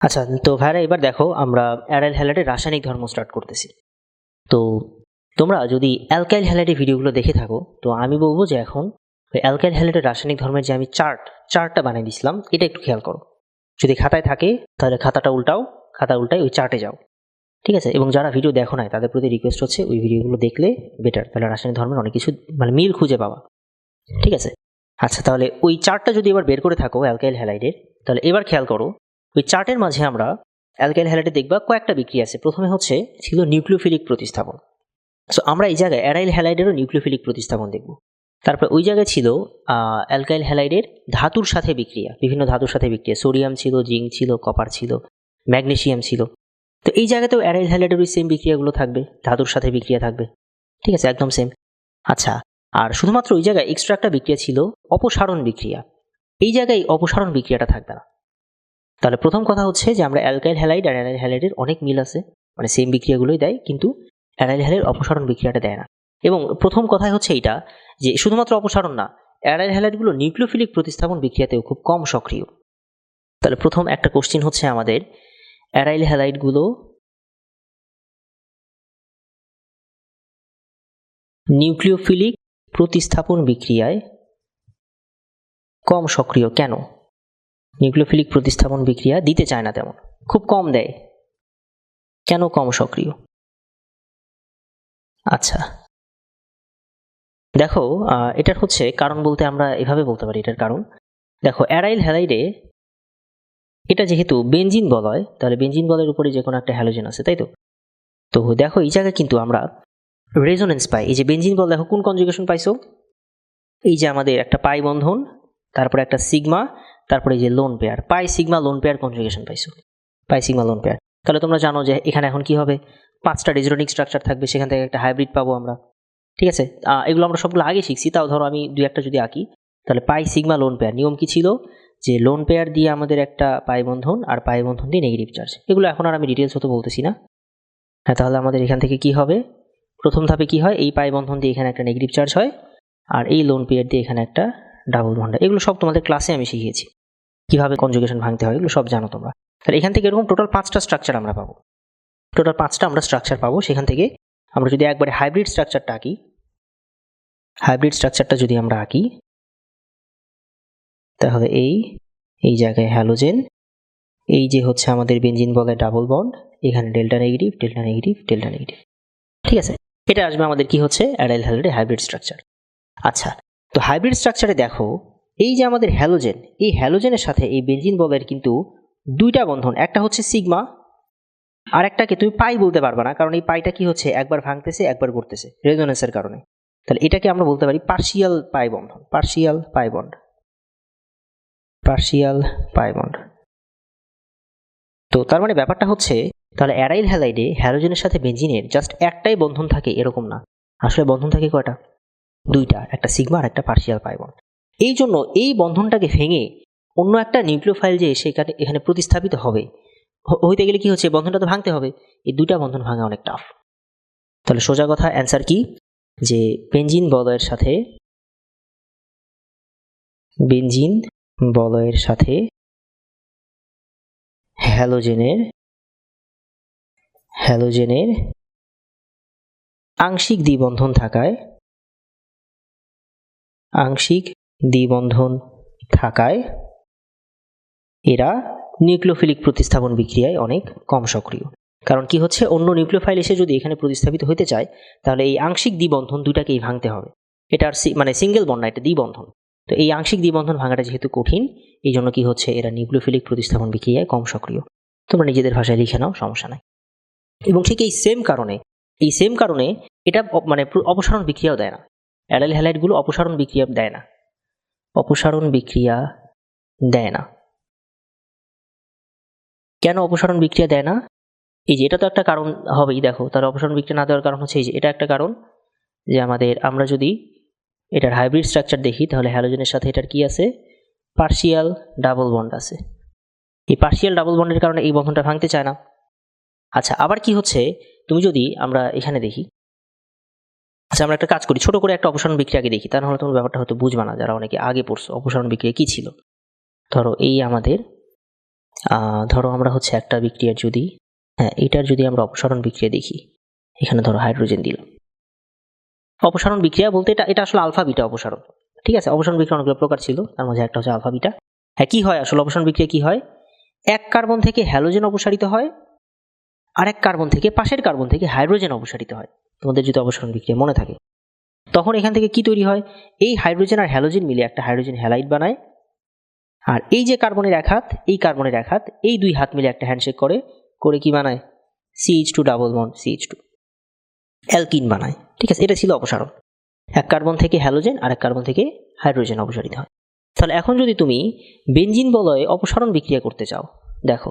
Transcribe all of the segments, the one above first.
আচ্ছা তো ভাইরা এবার দেখো, আমরা অ্যারাইল হ্যালাইডের রাসায়নিক ধর্ম স্টার্ট করতেছি। তো তোমরা যদি অ্যালকাইল হ্যালাইডের ভিডিওগুলো দেখে থাকো, তো আমি বলব যে এখন ওই অ্যালকাইল হ্যালাইডের রাসায়নিক ধর্মের যে আমি চার্ট, চার্টটা বানিয়ে দিয়েছিলাম এটা একটু খেয়াল করো। যদি খাতায় থাকে, তাহলে খাতাটা উল্টাও, খাতা উল্টায় ওই চার্টে যাও। ঠিক আছে? এবং যারা ভিডিও দেখো নাই, তাদের প্রতি রিকোয়েস্ট হচ্ছে ওই ভিডিওগুলো দেখলে বেটার তাহলে রাসায়নিক ধর্মের অনেক কিছু মানে মিল খুঁজে পাওয়া ঠিক আছে? আচ্ছা তাহলে ওই চার্টটা যদি এবার বের করে থাকো অ্যালকাইল হ্যালাইডের তাহলে এবার খেয়াল করো ওই চার্টের মাঝে আমরা অ্যালকাইল হ্যালাইডে দেখবা কয়েকটা বিক্রিয়া আছে। প্রথমে হচ্ছে ছিল নিউক্লিওফিলিক প্রতিস্থাপন। সো আমরা এই জায়গায় অ্যারাইল হ্যালাইডেরও নিউক্লিওফিলিক প্রতিস্থাপন দেখব। তারপর ওই জায়গায় ছিল অ্যালকাইল হ্যালাইডের ধাতুর সাথে বিক্রিয়া, বিভিন্ন ধাতুর সাথে বিক্রিয়া। সোডিয়াম ছিল, জিঙ্ক ছিল, কপার ছিল ম্যাগনেশিয়াম ছিল। তো এই জায়গাতেও অ্যারাইল হ্যালাইডের ওই সেম বিক্রিয়াগুলো থাকবে, ধাতুর সাথে বিক্রিয়া থাকবে। ঠিক আছে, একদম সেম আচ্ছা আর শুধুমাত্র ওই জায়গায় এক্সট্রা একটা বিক্রিয়া ছিল, অপসারণ বিক্রিয়া। এই জায়গায় অপসারণ বিক্রিয়াটা থাকবে না। তাহলে প্রথম কথা হচ্ছে যে আমরা অ্যালকাইল হ্যালাইড আর অ্যারাইল হ্যালাইডের অনেক মিল আছে। মানে সেম বিক্রিয়াগুলোই দেয়, কিন্তু অ্যারাইল হ্যালাইড অপসারণ বিক্রিয়াটা দেয় না। এবং প্রথম কথাই হচ্ছে এইটা যে শুধুমাত্র অপসারণ না অ্যারাইল হ্যালাইডগুলো নিউক্লিওফিলিক প্রতিস্থাপন বিক্রিয়াতেও খুব কম সক্রিয়। তাহলে প্রথম একটা কোশ্চিন হচ্ছে আমাদের অ্যারাইল হ্যালাইডগুলো নিউক্লিওফিলিক প্রতিস্থাপন বিক্রিয়ায় কম সক্রিয় কেন? নিউক্লিওফিলিক প্রতিস্থাপন বিক্রিয়া দিতে চায় না তেমন। খুব কম দেয়। কেন কম সক্রিয়? আচ্ছা। দেখো এটার হচ্ছে কারণ বলতে আমরা এভাবে বলতে পারি এটার কারণ। দেখো, অ্যারাইল হ্যালাইডে এটা যেহেতু বেঞ্জিন বলয় তাহলে বেঞ্জিন বলের উপরে যে কোনো একটা হ্যালোজেন আছে, তাই তো? তো দেখো, এই জায়গায় কিন্তু আমরা রেজোনেন্স পাই। এই যে বেঞ্জিন বল, দেখো, কোন কনজুগেশন পাইছো? এই যে আমাদের একটা পাই বন্ধন, তারপরে একটা সিগমা তারপরে এই যে lone pair pi sigma lone pair conjugation পাইছো। পাই সিগমা লোন পেয়ার তাহলে তোমরা জানো যে এখানে এখন কি হবে? পাঁচটা রেজোনেটিক স্ট্রাকচার থাকবে, সেখান থেকে একটা হাইব্রিড পাবো আমরা। ঠিক আছে? এগুলো আমরা সবগুলো আগে শিখছি, তাও ধরো আমি দুই একটা যদি আঁকি। তাহলে পাই সিগমা লোন পেয়ার নিয়ম কি ছিল? যে লোন পেয়ার দিয়ে আমাদের একটা পাই বন্ধন আর পাই বন্ধন দিয়ে নেগেটিভ চার্জ এগুলো এখন আর আমি ডিটেলস হতে বলতেছি না। হ্যাঁ তাহলে আমাদের এখান থেকে কি হবে? প্রথম ধাপে কি হয়? এই পাই বন্ধন দিয়ে এখানে একটা নেগেটিভ চার্জ হয়, আর এই লোন পেয়ার দিয়ে এখানে একটা ডাবল বন্ড এগুলো সব তোমাদের ক্লাসে আমি শিখিয়েছি। কীভাবে কনজুগেশন ভাঙতে হয়, এগুলো সব জানো তোমরা। তাহলে এখান থেকে এরকম টোটাল পাঁচটা স্ট্রাকচার আমরা পাবো। টোটাল পাঁচটা আমরা স্ট্রাকচার পাবো, সেখান থেকে আমরা যদি একবারে হাইব্রিড স্ট্রাকচারটা আঁকি হাইব্রিড স্ট্রাকচারটা যদি আমরা আঁকি, তাহলে এই এই জায়গায় হ্যালোজেন এই যে হচ্ছে আমাদের বেঞ্জিন বলে ডাবল বন্ড এখানে delta negative delta negative delta negative ঠিক আছে? এটা আসবে আমাদের কি হচ্ছে? অ্যাডাইল হ্যালোডে হাইব্রিড স্ট্রাকচার আচ্ছা তো হাইব্রিড স্ট্রাকচারে দেখো এই যে আমাদের হ্যালোজেন এই হ্যালোজেনের সাথে এই বেঞ্জিন বলের কিন্তু দুইটা বন্ধন, একটা হচ্ছে সিগমা আর একটাকে তুমি পাই বলতে পারবে না, কারণ এই পাইটা কি হচ্ছে, একবার ভাঙতেছে, একবার করতেছে রেজোনেন্সের কারণে। তাহলে এটাকে আমরা বলতে পারি পার্শিয়াল পাই বন্ধন partial pi bond partial pi bond তো তার মানে ব্যাপারটা হচ্ছে, তাহলে অ্যারাইল হ্যালাইডে হ্যালোজেনের সাথে বেঞ্জিনের জাস্ট একটাই বন্ধন থাকে এরকম না। আসলে বন্ধন থাকে কয়টা? দুইটা, একটা সিগমা আর একটা পার্শিয়াল পাই বন্ড এই জন্য এই বন্ধনটাকে ভেঙে অন্য একটা নিউক্লিওফাইল যে সেখানে, এখানে প্রতিস্থাপিত হবে হইতে গেলে কি হচ্ছে বন্ধনটা তো ভাঙতে হবে। এই দুইটা বন্ধন ভাঙা অনেক টাফ তাহলে সোজা কথা অ্যান্সার কি? যে বেঞ্জিন বলয়ের সাথে বেঞ্জিন বলয়ের সাথে হ্যালোজেনের হ্যালোজেনের আংশিক দ্বিবন্ধন থাকায়, আংশিক দ্বিবন্ধন থাকায় এরা নিউক্লিওফিলিক প্রতিস্থাপন বিক্রিয়ায় অনেক কম সক্রিয়। কারণ কি হচ্ছে? অন্য নিউক্লিওফাইল এসে যদি এখানে প্রতিস্থাপিত হতে চায়, তাহলে এই আংশিক দ্বিবন্ধন দুইটাকেই ভাঙতে হবে। এটা আর মানে সিঙ্গেল বন্ড না, এটা দ্বিবন্ধন। তো এই আংশিক দ্বিবন্ধন ভাঙাটা যেহেতু কঠিন এই জন্য কি হচ্ছে? এরা নিউক্লিওফিলিক প্রতিস্থাপন বিক্রিয়ায় কম সক্রিয়। তোমরা নিজেদের ভাষায় লিখে নাও, সমস্যা নাই। এবং ঠিক এই সেম কারণে, এই সেম কারণে এটা মানে অপসারণ বিক্রিয়াও দেয় না। অ্যাডাল হ্যালাইটগুলো অপসারণ বিক্রিয়া দেয় না। অপসারণ বিক্রিয়া দেয় না। কেন অপসারণ বিক্রিয়া দেয় না? এই যে এটা তো একটা কারণ হবেই, দেখো তার অপসারণ বিক্রিয়া না দেওয়ার কারণ হচ্ছে এই যে, এটা একটা কারণ যে আমাদের, আমরা যদি এটার হাইব্রিড স্ট্রাকচার দেখি, তাহলে হ্যালোজেনের সাথে এটার কি আছে? পার্শিয়াল ডাবল বন্ড আছে। এই পার্শিয়াল ডাবল বন্ডের কারণে এই বন্ধনটা ভাঙতে চায় না। আচ্ছা আবার কি হচ্ছে? তুমি যদি আমরা এখানে দেখি আচ্ছা আমরা একটা কাজ করি। ছোট করে একটা অপসারণ বিক্রিয়াকে দেখি তা নাহলে তোমার ব্যাপারটা হয়তো বুঝবা না যারা অনেকে আগে পড়ছো, অপসারণ বিক্রিয়া কী ছিল? ধরো এই আমাদের ধরো আমরা হচ্ছে একটা বিক্রিয়ার যদি হ্যাঁ এটার যদি আমরা অপসারণ বিক্রিয়া দেখি, এখানে ধরো হাইড্রোজেন দিলাম। অপসারণ বিক্রিয়া বলতে এটা এটা আসলে আলফা বিটা অপসারণ, ঠিক আছে? অপসারণ বিক্রিয়া অনেকগুলো প্রকার ছিল, তার মধ্যে একটা হচ্ছে আলফা বিটা। হ্যাঁ কী হয় আসলে অপসারণ বিক্রিয়া কী হয়? এক কার্বন থেকে হ্যালোজেন অপসারিত হয় আর এক কার্বন থেকে পাশের কার্বন থেকে হাইড্রোজেন অপসারিত হয়। তোমাদের যদি অপসারণ বিক্রিয়া মনে থাকে। তখন এখান থেকে কি তৈরি হয়? এই হাইড্রোজেন আর হ্যালোজেন মিলে একটা হাইড্রোজেন হ্যালাইড বানায়। আর এই যে কার্বনের এক হাত, এই কার্বনের এক হাত, এই দুই হাত মিলে একটা হ্যান্ডশেক করে। করে কি বানায়? C H two double bond C H two alkene বানায়। ঠিক আছে, এটা ছিল অপসারণ। এক কার্বন থেকে হ্যালোজেন আর এক কার্বন থেকে হাইড্রোজেন অপসারিত হয়। তাহলে এখন যদি তুমি বেনজিন বলয়ে অপসারণ বিক্রিয়া করতে চাও, দেখো।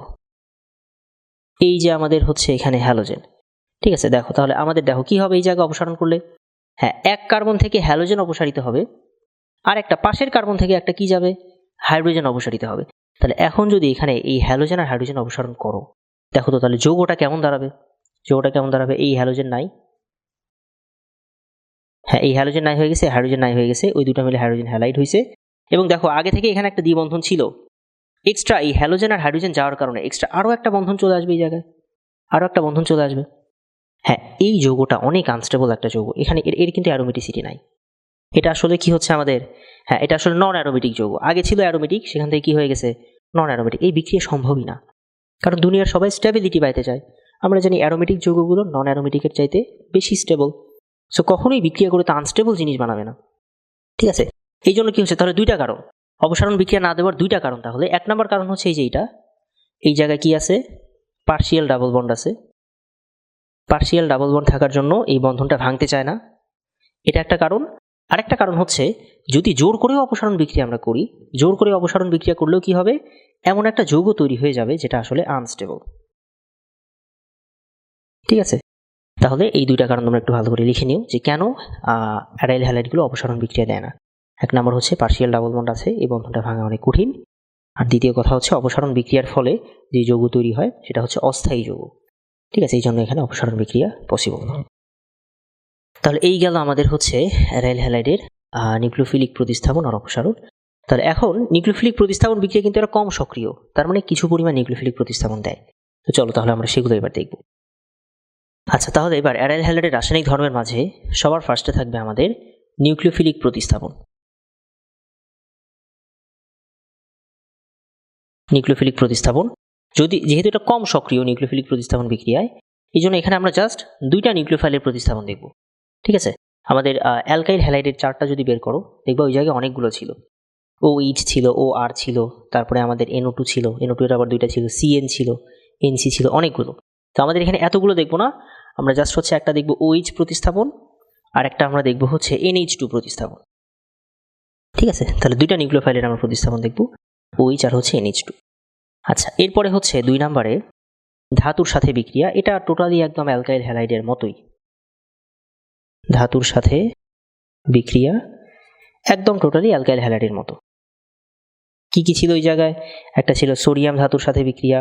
এই যে আমাদের হচ্ছে এখানে হ্যালোজেন। ঠিক আছে, দেখো, তাহলে আমাদের দেখো, কি হবে এই জায়গায় অপসারণ করলে? হ্যাঁ এক কার্বন থেকে হ্যালোজেন অপসারিত হবে, আর একটা পাশের কার্বন থেকে একটা কি যাবে? হাইড্রোজেন অপসারিত হবে। তাহলে এখন যদি এখানে এই হ্যালোজেন আর হাইড্রোজেন অপসারণ করো, দেখো তো তাহলে যৌগটা কেমন দাঁড়াবে? যৌগটা কেমন দাঁড়াবে? এই হ্যালোজেন নাই। হ্যাঁ এই হ্যালোজেন নাই হয়ে গেছে হাইড্রোজেন নাই হয়ে গেছে, ওই দুটো মিলে হাইড্রোজেন হ্যালাইড হয়েছে। এবং দেখো, আগে থেকে এখানে একটা দ্বিবন্ধন ছিল। এক্সট্রা এই হ্যালোজেন আর হাইড্রোজেন যাওয়ার কারণে এক্সট্রা আরও একটা বন্ধন চলে আসবে এই জায়গায়। আরও একটা বন্ধন চলে আসবে। হ্যাঁ এই যৌগটা অনেক আনস্টেবল একটা যৌগ। এখানে এর এর কিন্তু অ্যারোমেটিসিটি নাই। এটা আসলে কি হচ্ছে আমাদের? হ্যাঁ এটা আসলে নন অ্যারোমেটিক যৌগ। আগে ছিল অ্যারোমেটিক সেখান থেকে কি হয়ে গেছে? নন অ্যারোমেটিক এই বিক্রিয়া সম্ভবই না। কারণ দুনিয়ার সবাই স্টেবিলিটি পাইতে চায়। আমরা জানি অ্যারোমেটিক যৌগগুলো নন অ্যারোমেটিকের চাইতে বেশি স্টেবল সো কখনোই বিক্রিয়া করে তো আনস্টেবল জিনিস বানাবে না। ঠিক আছে? এই জন্য কি হচ্ছে? তাহলে দুইটা কারণ। অপসারণ বিক্রিয়া না দেওয়ার দুইটা কারণ তাহলে। এক নম্বর কারণ হচ্ছে এই যে এইটা। এই জায়গায় কি আছে? পার্শিয়াল ডাবল বন্ড আছে। পার্শিয়াল ডাবল বন্ড থাকার জন্য এই বন্ধনটা ভাঙতে চায় না। এটা একটা কারণ। আরেকটা কারণ হচ্ছে, যদি জোর করেও অপসারণ বিক্রিয়া আমরা করি, জোর করে অপসারণ বিক্রিয়া করলেও কি হবে? এমন একটা যৌগ তৈরি হয়ে যাবে যেটা আসলে আনস্টেবল ঠিক আছে? তাহলে এই দুইটা কারণ তোমরা একটু ভালো করে লিখে নিও যে কেন অ্যারাইল হ্যালাইটগুলো অপসারণ বিক্রিয়া দেয় না। এক নম্বর হচ্ছে পার্শিয়াল ডাবল বন্ড আছে, এই বন্ধনটা ভাঙা অনেক কঠিন। আর দ্বিতীয় কথা হচ্ছে অপসারণ বিক্রিয়ার ফলে যে যৌগ তৈরি হয়, সেটা হচ্ছে অস্থায়ী যৌগ। ঠিক আছে এই জন্য এখানে অপসারণ বিক্রিয়া পসিবল তাহলে এই গেল আমাদের হচ্ছে অ্যারাইল হ্যালাইডের নিউক্লিওফিলিক প্রতিস্থাপন আর অপসারণ। তাহলে এখন নিউক্লিওফিলিক প্রতিস্থাপন বিক্রিয়া কিন্তু এরা কম সক্রিয়, তার মানে কিছু পরিমাণ নিউক্লিওফিলিক প্রতিস্থাপন দেয়। তো চলো তাহলে আমরা সেগুলো এবার দেখব। আচ্ছা তাহলে এবার অ্যারাইল হ্যালাইডের রাসায়নিক ধর্মের মাঝে সবার ফার্স্টে থাকবে আমাদের নিউক্লিওফিলিক প্রতিস্থাপন। নিউক্লিওফিলিক প্রতিস্থাপন যদি, যেহেতু এটা কম সক্রিয় নিউক্লিওফিলিক প্রতিস্থাপন বিক্রিয়ায় এই জন্য এখানে আমরা জাস্ট দুইটা নিউক্লিওফাইলের প্রতিস্থাপন দেখব। ঠিক আছে? আমাদের অ্যালকাইল হ্যালাইডের চারটা যদি বের করো, দেখবা ওই জায়গায় অনেকগুলো ছিল। ও এইচ ছিল ও আর ছিল, তারপরে আমাদের এনও টু ছিল এনও টু এর আবার দুইটা ছিল সিএন ছিল এনসি ছিল, অনেকগুলো। তো আমাদের এখানে এতগুলো দেখব না, আমরা জাস্ট হচ্ছে একটা দেখব ওইচ প্রতিস্থাপন, আর একটা আমরা দেখব হচ্ছে এনএইচ টু প্রতিস্থাপন। ঠিক আছে? তাহলে দুইটা নিউক্লিওফাইলের আমরা প্রতিস্থাপন দেখব ওইচ আর হচ্ছে এনএইচ টু আচ্ছা এরপরে হচ্ছে দুই নম্বরে ধাতুর সাথে বিক্রিয়া, এটা টোটালি একদম অ্যালকাইল হ্যালাইডের মতোই। ধাতুর সাথে বিক্রিয়া একদম টোটালি অ্যালকাইল হ্যালাইডের মতো। কি কি ছিল ওই জায়গায়? একটা ছিল সোডিয়াম ধাতুর সাথে বিক্রিয়া,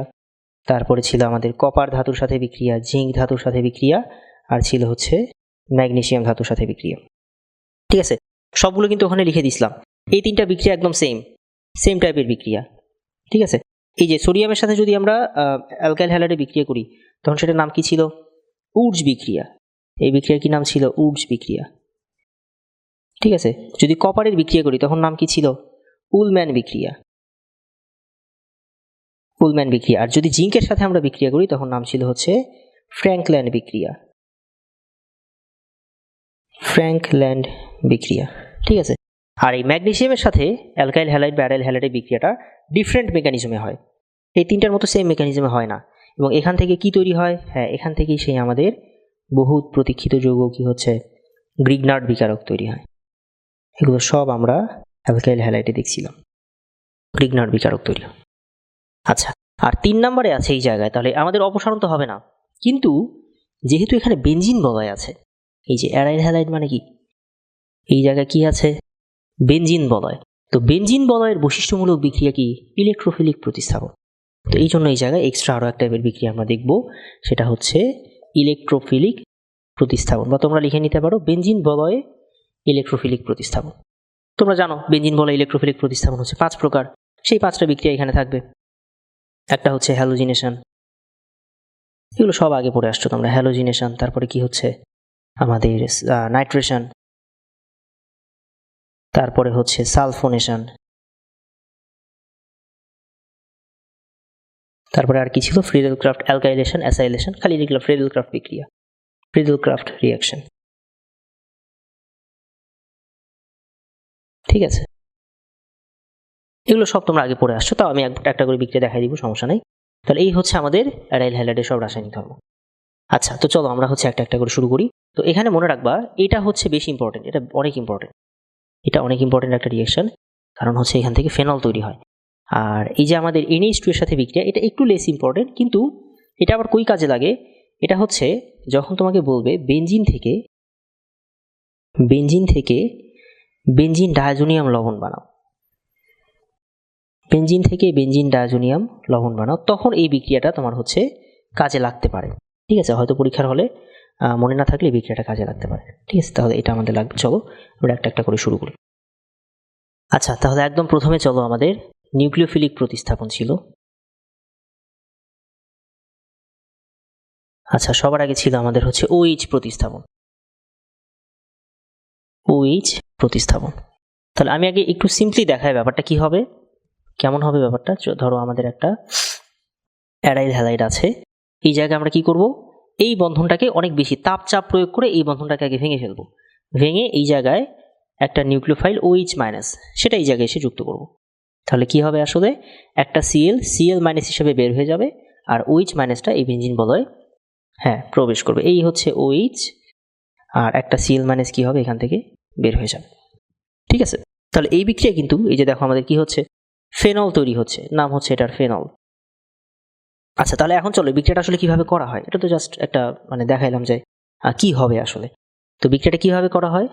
তারপরে ছিল আমাদের কপার ধাতুর সাথে বিক্রিয়া, জিঙ্ক ধাতুর সাথে বিক্রিয়া, আর ছিল হচ্ছে ম্যাগনেশিয়াম ধাতুর সাথে বিক্রিয়া। ঠিক আছে, সবগুলো কিন্তু ওখানে লিখে দিছিলাম এই তিনটা বিক্রিয়া একদম সেম সেম টাইপের বিক্রিয়া। ঠিক আছে এই যে সোডিয়ামের সাথে যদি আমরা অ্যালকাইল হ্যালাইডে বিক্রিয়া করি, তখন সেটার নাম কি ছিল? উর্জ বিক্রিয়া। এই বিক্রিয়ার কি নাম ছিল? উর্জ বিক্রিয়া। ঠিক আছে? যদি কপারের বিক্রিয়া করি, তখন নাম কি ছিল? উলম্যান বিক্রিয়া। উলম্যান বিক্রিয়া। আর যদি জিঙ্কের সাথে আমরা বিক্রিয়া করি, তখন নাম ছিল হচ্ছে ফ্র্যাঙ্কল্যান্ড বিক্রিয়া। ফ্র্যাঙ্কল্যান্ড বিক্রিয়া। ঠিক আছে? আর এই ম্যাগনেশিয়ামের সাথে অ্যালকাইল হ্যালাইড বা অ্যারাইল হ্যালাইডের বিক্রিয়াটা ডিফারেন্ট মেকানিজমে হয়। এই তিনটার মতো সেম মেকানিজমে হয় না। এবং এখান থেকে কি তৈরি হয়? হ্যাঁ এখান থেকেই সেই আমাদের বহুত প্রতীক্ষিত যৌগ কি হচ্ছে? গ্রিগনার্ড বিকারক তৈরি হয়। এগুলো সব আমরা অ্যালকাইল হ্যালাইডে দেখছিলাম। গ্রিগনার্ড বিকারক তৈরি হয়। আচ্ছা আর তিন নম্বরে আছে এই জায়গায়, তাহলে আমাদের অপসারণ তো হবে না। কিন্তু যেহেতু এখানে বেঞ্জিন বলয় আছে, এই যে অ্যারাইল হ্যালাইড মানে কি? এই জায়গায় কি আছে? বেঞ্জিন বলয়। তো বেঞ্জিন বলয়ের বৈশিষ্ট্যমূলক বিক্রিয়া কি? ইলেকট্রোফিলিক প্রতিস্থাপন তো এই জন্য এই জায়গায় এক্সট্রা আরও এক টাইপের বিক্রিয়া আমরা দেখব। সেটা হচ্ছে ইলেকট্রোফিলিক প্রতিস্থাপন। বা তোমরা লিখে নিতে পারো বেঞ্জিন বলয়ে ইলেকট্রোফিলিক প্রতিস্থাপন। তোমরা জানো বেঞ্জিন বলয় ইলেকট্রোফিলিক প্রতিস্থাপন হচ্ছে পাঁচ প্রকার। সেই পাঁচটা বিক্রিয়া এখানে থাকবে। একটা হচ্ছে হ্যালোজিনেশন এগুলো সব আগে পড়ে আসছো তোমরা। হ্যালোজিনেশন তারপরে কি হচ্ছে? আমাদের নাইট্রেশন তারপরে হচ্ছে সালফোনেশন। তারপরে আর কি ছিল? ফ্রিডেল ক্রাফট অ্যালকাইলেশন অ্যাসাইলেশন খালি লিখলাম ফ্রিডেল ক্রাফট বিক্রিয়া। ফ্রিডেল ক্রাফট রিয়াকশন ঠিক আছে। এগুলো সব তোমরা আগে পড়ে আসছো, তাও আমি একটা একটা করে বিক্রিয়া দেখাই দিব, সমস্যা নেই। তাহলে এই হচ্ছে আমাদের অ্যারাইল হ্যালাইডের সব রাসায়নিক ধর্ম। আচ্ছা তো চলো আমরা হচ্ছে একটা একটা করে শুরু করি। তো এখানে মনে রাখবা, এটা হচ্ছে বেশি ইম্পর্টেন্ট এটা অনেক ইম্পর্টেন্ট এটা অনেক ইম্পর্টেন্ট একটা রিয়েকশন কারণ হচ্ছে এখান থেকে ফেনল তৈরি হয়। আর এই যে আমাদের এনএইচ টু এর সাথে বিক্রিয়া, এটা একটু লেস ইম্পর্টেন্ট কিন্তু এটা আবার কই কাজে লাগে? এটা হচ্ছে যখন তোমাকে বলবে বেঞ্জিন থেকে বেঞ্জিন থেকে বেঞ্জিন ডায়াজোনিয়াম লবণ বানাও। বেঞ্জিন থেকে বেঞ্জিন ডায়াজোনিয়াম লবণ বানাও, তখন এই বিক্রিয়াটা তোমার হচ্ছে কাজে লাগতে পারে। ঠিক আছে, হয়তো পরীক্ষার হলে মনে না থাকলে বিক্রিয়াটা কাজে লাগতে পারে। ঠিক আছে, তাহলে এটা আমাদের লাগবে। চলো, আমরা একটা একটা করে শুরু করি। আচ্ছা তাহলে একদম প্রথমে চলো, আমাদের নিউক্লিওফিলিক প্রতিস্থাপন ছিল। আচ্ছা সবার আগে ছিল আমাদের হচ্ছে ওইচ প্রতিস্থাপন। ওইচ প্রতিস্থাপন। তাহলে আমি আগে একটু সিম্পলি দেখাই ব্যাপারটা, কি হবে? কেমন হবে ব্যাপারটা? ধরো আমাদের একটা অ্যারাইল হ্যালাইড আছে। এই জায়গায় আমরা কি করব? এই বন্ধনটাকে অনেক বেশি তাপ চাপ প্রয়োগ করে এই বন্ধনটাকে আগে ভেঙে ফেলব। ভেঙে এই জায়গায় একটা নিউক্লিওফাইল ওইচ মাইনাস সেটা এই জায়গায় এসে যুক্ত করব। তাহলে কি হবে আসলে? একটা সিএল সিএল মাইনাস হিসেবে বের হয়ে যাবে আর ওইচ মাইনাসটা এই বেঞ্জিন বলয় হ্যাঁ প্রবেশ করবে। এই হচ্ছে ওইচ আর একটা সিএল মাইনাস কি হবে? এখান থেকে বের হয়ে যাবে। ঠিক আছে? তাহলে এই বিক্রিয়া কিন্তু, এই যে দেখো আমাদের কি হচ্ছে? ফেনল তৈরি হচ্ছে। নাম হচ্ছে এটার ফেনল। আচ্ছা তাহলে এখন চলো, বিক্রিয়াটা আসলে কীভাবে করা হয়? এটা তো জাস্ট একটা মানে দেখাইলাম যে কি হবে আসলে। তো বিক্রিয়াটা কীভাবে করা হয়?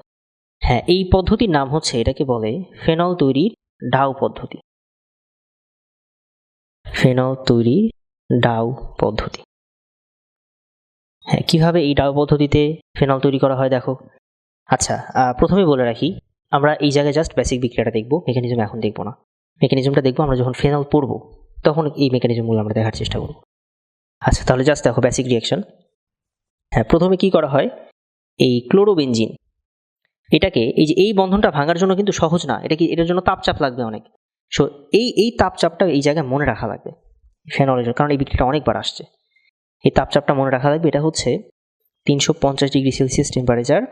হ্যাঁ এই পদ্ধতির নাম হচ্ছে, এটাকে বলে ফেনল তৈরির ডাউ পদ্ধতি। ফেনল তৈরির ডাউ পদ্ধতি। হ্যাঁ কীভাবে এই ডাউ পদ্ধতিতে ফেনল তৈরি করা হয় দেখো। আচ্ছা প্রথমে বলে রাখি, আমরা এই জায়গায় জাস্ট বেসিক বিক্রিয়াটা দেখব মেকানিজম এখন দেখব না। মেকানিজমটা দেখব, আমরা যখন ফেনল পড়ব তখন এই মেকানিজমগুলো আমরা দেখার চেষ্টা করব। আচ্ছা তাহলে জাস্ট দেখো বেসিক রিয়াকশন হ্যাঁ প্রথমে কি করা হয়? এই ক্লোরোবেনজিন এটাকে এই যে এই বন্ধনটা ভাঙার জন্য কিন্তু সহজ না, এটা কি এটার জন্য তাপচাপ লাগবে অনেক। সো এই এই তাপচাপটা এই জায়গায় মনে রাখা লাগবে ফেনলের কারণ এই বিক্রিয়াটা অনেকবার আসছে। এই তাপচাপটা মনে রাখা লাগবে, এটা হচ্ছে তিনশো পঞ্চাশ ডিগ্রি সেলসিয়াস টেম্পারেচার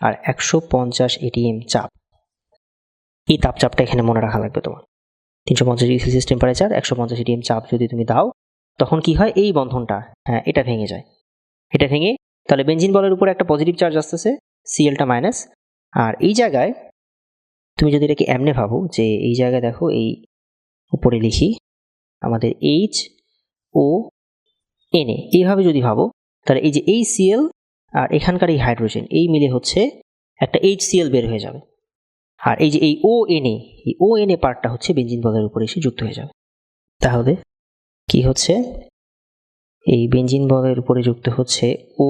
আর একশো পঞ্চাশ এটিএম চাপ। এই তাপচাপটা এখানে মনে রাখা লাগবে তোমার। তিনশো পঞ্চাশ ডিগ্রি সেলসিয়াস টেম্পারেচার একশো পঞ্চাশ এটিএম চাপ যদি তুমি দাও, তখন কি হয়? এই বন্ধনটা হ্যাঁ এটা ভেঙে যায়। এটা ভেঙে, তাহলে বেঞ্জিন বলের উপরে একটা পজিটিভ চার্জ আসতেছে সিএলটা মাইনাস আর এই জায়গায় তুমি যদি এটাকে এমনে ভাবো যে এই জায়গায় দেখো, এই উপরে লিখি, আমাদের এইচ ও এনএ এইভাবে যদি ভাবো, তাহলে এই যে এই সিএল আর এখানকার এই হাইড্রোজেন এই মিলে হচ্ছে একটা এইচ সিএল বের হয়ে যাবে। আর এই যে এই ও এনএ এই ও এনএ পার্টটা হচ্ছে বেঞ্জিন বলের উপরে এসে যুক্ত হয়ে যাবে। তাহলে কি হচ্ছে? এই বেঞ্জিন বলের উপরে যুক্ত হচ্ছে ও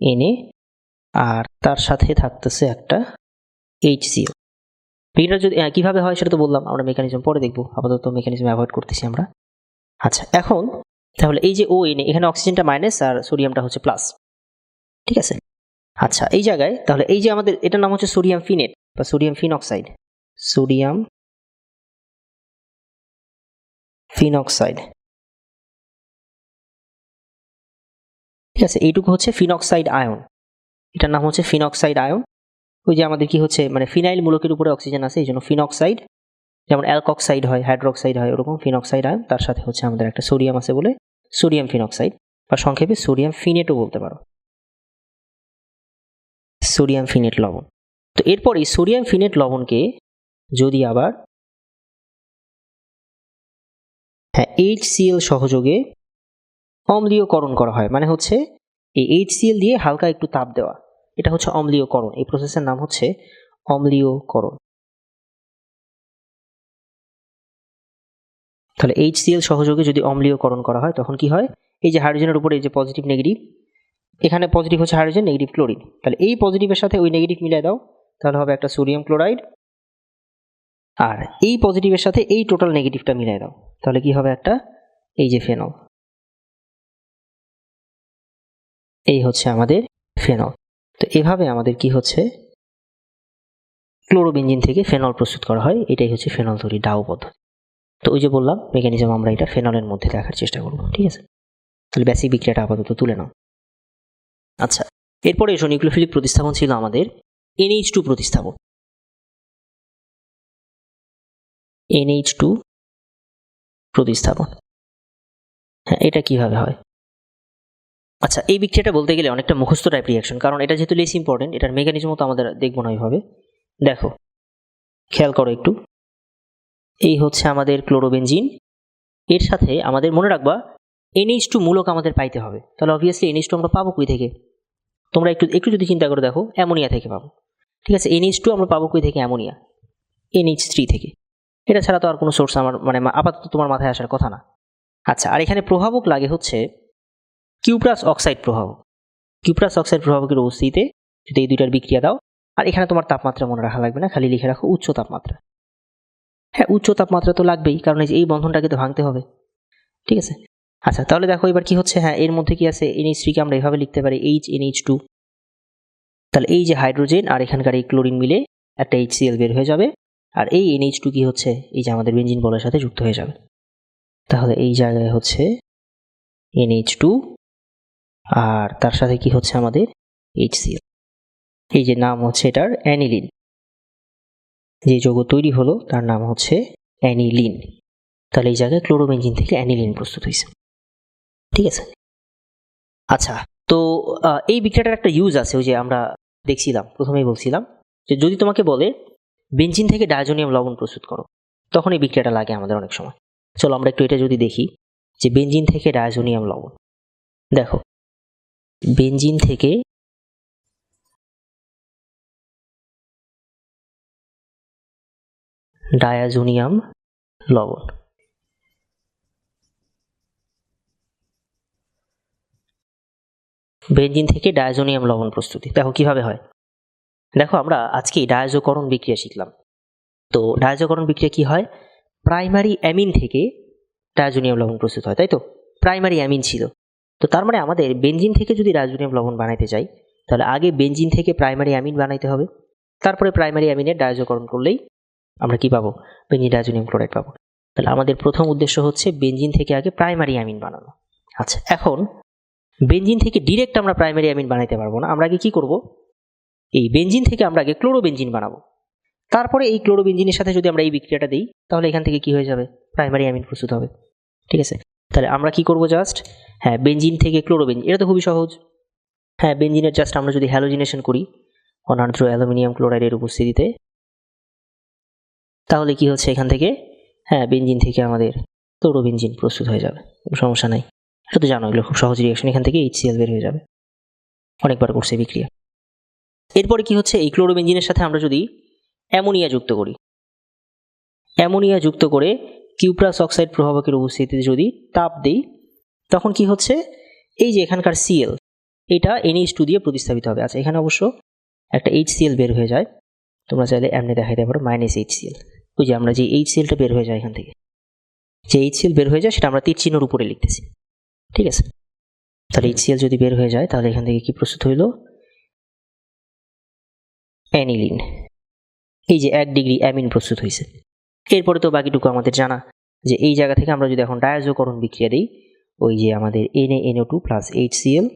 এন এ আর তার সাথে থাকতেছে একটা এইচসিএল এটা যদি আহ, কীভাবে হয় সেটা তো বললাম আমরা মেকানিজম পরে দেখব। আপাতত মেকানিজম অ্যাভয়েড করতেছি আমরা। আচ্ছা এখন তাহলে এই যে ও এনে এখানে অক্সিজেনটা মাইনাস আর সোডিয়ামটা হচ্ছে প্লাস ঠিক আছে? আচ্ছা এই জায়গায় তাহলে এই যে আমাদের এটার নাম হচ্ছে সোডিয়াম ফিনেট বা সোডিয়াম ফিনঅক্সাইড সোডিয়াম ফিনঅক্সাইড ঠিক আছে, এইটুকু হচ্ছে ফিনঅক্সাইড আয়ন। এটার নাম হচ্ছে ফিনঅক্সাইড আয়ন। ওই যে আমাদের কি হচ্ছে মানে ফিনাইল মূলকের উপরে অক্সিজেন আছে এই জন্য ফিনক্সাইড। যেমন অ্যালকক্সাইড হয়, হাইড্রোক্সাইড হয়, ওরকম ফিনঅক্সাইড আয়ন। তার সাথে হচ্ছে আমাদের একটা সোডিয়াম আছে বলে সোডিয়াম ফিনঅক্সাইড বা সংক্ষেপে সোডিয়াম ফিনেটও বলতে পারো। সোডিয়াম ফিনেট লবণ। তো এরপর সোডিয়াম ফিনেট লবণকে যদি আবার হ্যাঁ এইচ সিএল সহযোগে অম্লীয়করণ করা হয় মানে হচ্ছে এই এইচ দিয়ে হালকা একটু তাপ দেওয়া। এটা হচ্ছে অম্লীয়করণ। এই প্রসেসের নাম হচ্ছে অম্লীয়করণ। তাহলে এইচ সিএল সহযোগে যদি অম্লীয়করণ করা হয়, তখন কি হয়? এই যে হাইড্রোজেনের উপরে এই যে পজিটিভ নেগেটিভ এখানে পজিটিভ হচ্ছে হাইড্রোজেন নেগেটিভ ক্লোরিন তাহলে এই পজিটিভের সাথে ওই নেগেটিভ মিলিয়ে দাও। তাহলে হবে একটা সোডিয়াম ক্লোরাইড। আর এই পজিটিভের সাথে এই টোটাল নেগেটিভটা মিলাই দাও। তাহলে কি হবে একটা? এই যে ফেনল এই হচ্ছে আমাদের ফেনল তো এভাবে আমাদের কি হচ্ছে? ক্লোরোবেঞ্জিন থেকে ফেনল প্রস্তুত করা হয়। এটাই হচ্ছে ফেনল তৈরি ডাউ পদ্ধতি। তো ওই যে বললাম মেকানিজম আমরা এটা ফেনলের মধ্যে দেখার চেষ্টা করব, ঠিক আছে? তাহলে বেসিক বিক্রিয়াটা আপাতত তুলে নাও। আচ্ছা এরপরে এসো নিউক্লিওফিলিক প্রতিস্থাপন ছিল আমাদের এনএইচ টু প্রতিস্থাপন। এনএইচ টু প্রতিস্থাপন। হ্যাঁ এটা কীভাবে হয়? আচ্ছা এই বিক্রিয়াটা বলতে গেলে অনেকটা মুখস্থ টাইপ রিয়াকশন কারণ এটা যেহেতু লেস ইম্পর্টেন্ট এটার মেকানিজমও তো আমাদের দেখব না ওইভাবে। দেখো, খেয়াল করো একটু। এই হচ্ছে আমাদের ক্লোরোবেনজিন এর সাথে আমাদের মনে রাখবা এনএইচ টু মূলক আমাদের পাইতে হবে। তাহলে অবভিয়াসলি এনএইচ টু আমরা পাবো কই থেকে? তোমরা একটু একটু যদি চিন্তা করে দেখো, অ্যামোনিয়া থেকে পাবো। ঠিক আছে এনএইচ টু আমরা পাবো কই থেকে? অ্যামোনিয়া। এনএইচ থ্রি থেকে। এটা ছাড়া তো আর কোনো সোর্স আমার মানে আপাতত তোমার মাথায় আসার কথা না। আচ্ছা আর এখানে প্রভাবক লাগে হচ্ছে কিউপ্রাস অক্সাইড প্রভাবক। কিউপ্রাস অক্সাইড প্রভাবকের উপস্থিতিতে যদি এই দুইটার বিক্রিয়া দাও, আর এখানে তোমার তাপমাত্রা মনে রাখা লাগবে না, খালি লিখে রাখো উচ্চ তাপমাত্রা। হ্যাঁ উচ্চ তাপমাত্রা তো লাগবেই, কারণ এই যে এই বন্ধনটাকে তো ভাঙতে হবে। ঠিক আছে? আচ্ছা তাহলে দেখো এবার কি হচ্ছে? হ্যাঁ এর মধ্যে কি আছে? এনএইচ থ্রিকে আমরা এভাবে লিখতে পারি এইচ এনএইচ টু তাহলে এই যে হাইড্রোজেন আর এখানকার এই ক্লোরিন মিলে একটা এইচ বের হয়ে যাবে। আর এই এনএইচ টু কি হচ্ছে? এই যে আমাদের বেঞ্জিন বলের সাথে যুক্ত হয়ে যাবে। তাহলে এই জায়গায় হচ্ছে এনএইচ টু আর তার সাথে কি হচ্ছে আমাদের এইচসিএল এই যে নাম হচ্ছে এটার অ্যানিলিন। যে যৌগ তৈরি হলো, তার নাম হচ্ছে অ্যানিলিন। তাহলে এই জায়গায় ক্লোরোবেঞ্জিন থেকে অ্যানিলিন প্রস্তুত হয়েছে। ঠিক আছে? আচ্ছা তো এই বিক্রিয়াটার একটা ইউজ আছে, ওই যে আমরা দেখছিলাম, প্রথমেই বলছিলাম যে যদি তোমাকে বলে বেঞ্জিন থেকে ডায়োজোনিয়াম লবণ প্রস্তুত করো, তখন এই বিক্রিয়াটা লাগে আমাদের অনেক সময়। চলো আমরা একটু এটা যদি দেখি যে বেঞ্জিন থেকে ডায়োজোনিয়াম লবণ। দেখো বেঞ্জিন থেকে ডায়াজোনিয়াম লবণ। বেঞ্জিন থেকে ডায়াজোনিয়াম লবণ প্রস্তুতি। দেখো কীভাবে হয়। দেখো, আমরা আজকে ডায়াজোকরণ বিক্রিয়া শিখলাম। তো ডায়াজোকরণ বিক্রিয়া কি হয়? প্রাইমারি অ্যামিন থেকে ডায়াজোনিয়াম লবণ প্রস্তুত হয়, তাই তো? প্রাইমারি অ্যামিন ছিল। তো তার মানে আমাদের বেঞ্জিন থেকে যদি ডায়াজোনিয়াম লবণ বানাইতে চাই তাহলে আগে বেঞ্জিন থেকে প্রাইমারি অ্যামিন বানাইতে হবে। তারপরে প্রাইমারি অ্যামিনের ডায়াজোকরণ করলেই আমরা কি পাবো? বেঞ্জিন ডায়াজোনিয়াম ক্লোরাইড পাবো। তাহলে আমাদের প্রথম উদ্দেশ্য হচ্ছে বেঞ্জিন থেকে আগে প্রাইমারি অ্যামিন বানানো। আচ্ছা এখন বেঞ্জিন থেকে ডিরেক্ট আমরা প্রাইমারি অ্যামিন বানাইতে পারব না। আমরা আগে কী করব? এই বেঞ্জিন থেকে আমরা আগে ক্লোরোবেঞ্জিন বানাবো। তারপরে এই ক্লোরোবেঞ্জিনের সাথে যদি আমরা এই বিক্রিয়াটা দিই, তাহলে এখান থেকে কি হয়ে যাবে? প্রাইমারি অ্যামিন প্রস্তুত হবে। ঠিক আছে? তাহলে আমরা কি করব জাস্ট হ্যাঁ বেঞ্জিন থেকে ক্লোরোবেঞ্জিন এটা তো খুবই সহজ। হ্যাঁ বেঞ্জিনের জাস্ট আমরা যদি হ্যালোজিনেশন করি, অনার্দ্র অ্যালুমিনিয়াম ক্লোরাইডের উপস্থিতিতে, তাহলে কি হচ্ছে এখান থেকে? হ্যাঁ বেঞ্জিন থেকে আমাদের ক্লোরোবেঞ্জিন প্রস্তুত হয়ে যাবে। সমস্যা নাই। এটা তো জানো এগুলো খুব সহজ রিয়াকশন এখান থেকে এইচসিএল বের হয়ে যাবে। অনেকবার করছে বিক্রিয়া। এরপরে কি হচ্ছে? এই ক্লোরোবেঞ্জিনের সাথে আমরা যদি অ্যামোনিয়া যুক্ত করি। অ্যামোনিয়া যুক্ত করে কিউপ্রাস অক্সাইড প্রভাবকের উপস্থিতিতে যদি তাপ দিই, তখন কি হচ্ছে? এই যে এখানকার সিএল এটা এনএইচ টু দিয়ে প্রতিস্থাপিত হবে। আচ্ছা এখানে অবশ্য একটা এইচ সিএল বের হয়ে যায়। তোমরা চাইলে এমনি দেখাইতে পারো মাইনাস এইচ সিএল ওই যে আমরা যে এইচ সিএলটা বের হয়ে যায় এখান থেকে। যে এইচ সিএল বের হয়ে যায়, সেটা আমরা তীর চিহ্নর উপরে লিখতেছি। ঠিক আছে। তাহলে এইচসিএল যদি বের হয়ে যায়, তাহলে এখান থেকে কি প্রস্তুত হইল? অ্যানিলিন। এই যে এক ডিগ্রি অ্যামিন প্রস্তুত হয়েছে এরপরে তো বাকিটুকু আমাদের জানা যে এই জায়গা থেকে আমরা যদি এখন ডায়াজোকরণ বিক্রিয়া দিই, ওই যে আমাদের N A N O two plus H C L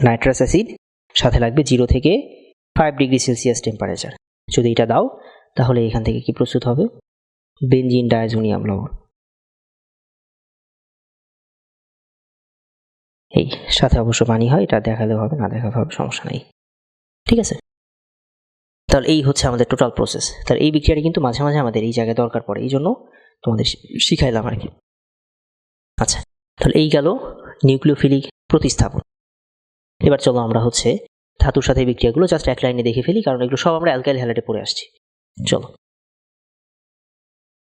nitrous acid, সাথে লাগবে জিরো থেকে ফাইভ ডিগ্রি সেলসিয়াস টেম্পারেচার। যদি এটা দাও, তাহলে এখান থেকে কি প্রস্তুত হবে? বেনজিন ডায়াজোনিয়াম লবণ। এই সাথে অবশ্য পানি হয়, এটা দেখালেও হবে, না দেখালেও হবে, সমস্যা নেই। ঠিক আছে? তাহলে এই হচ্ছে আমাদের টোটাল প্রসেস তাহলে এই বিক্রিয়াটা কিন্তু মাঝে মাঝে আমাদের এই জায়গায় দরকার পড়ে এই জন্য তোমাদের শিখাইলাম আর কি। আচ্ছা তাহলে এই গেল নিউক্লিওফিলিক প্রতিস্থাপন। এবার চলো আমরা হচ্ছে ধাতুর সাথে বিক্রিয়াগুলো জাস্ট এক লাইনে দেখে ফেলি, কারণ এগুলো সব আমরা অ্যালকাইল হ্যালাইডে পড়ে আসছি। চলো।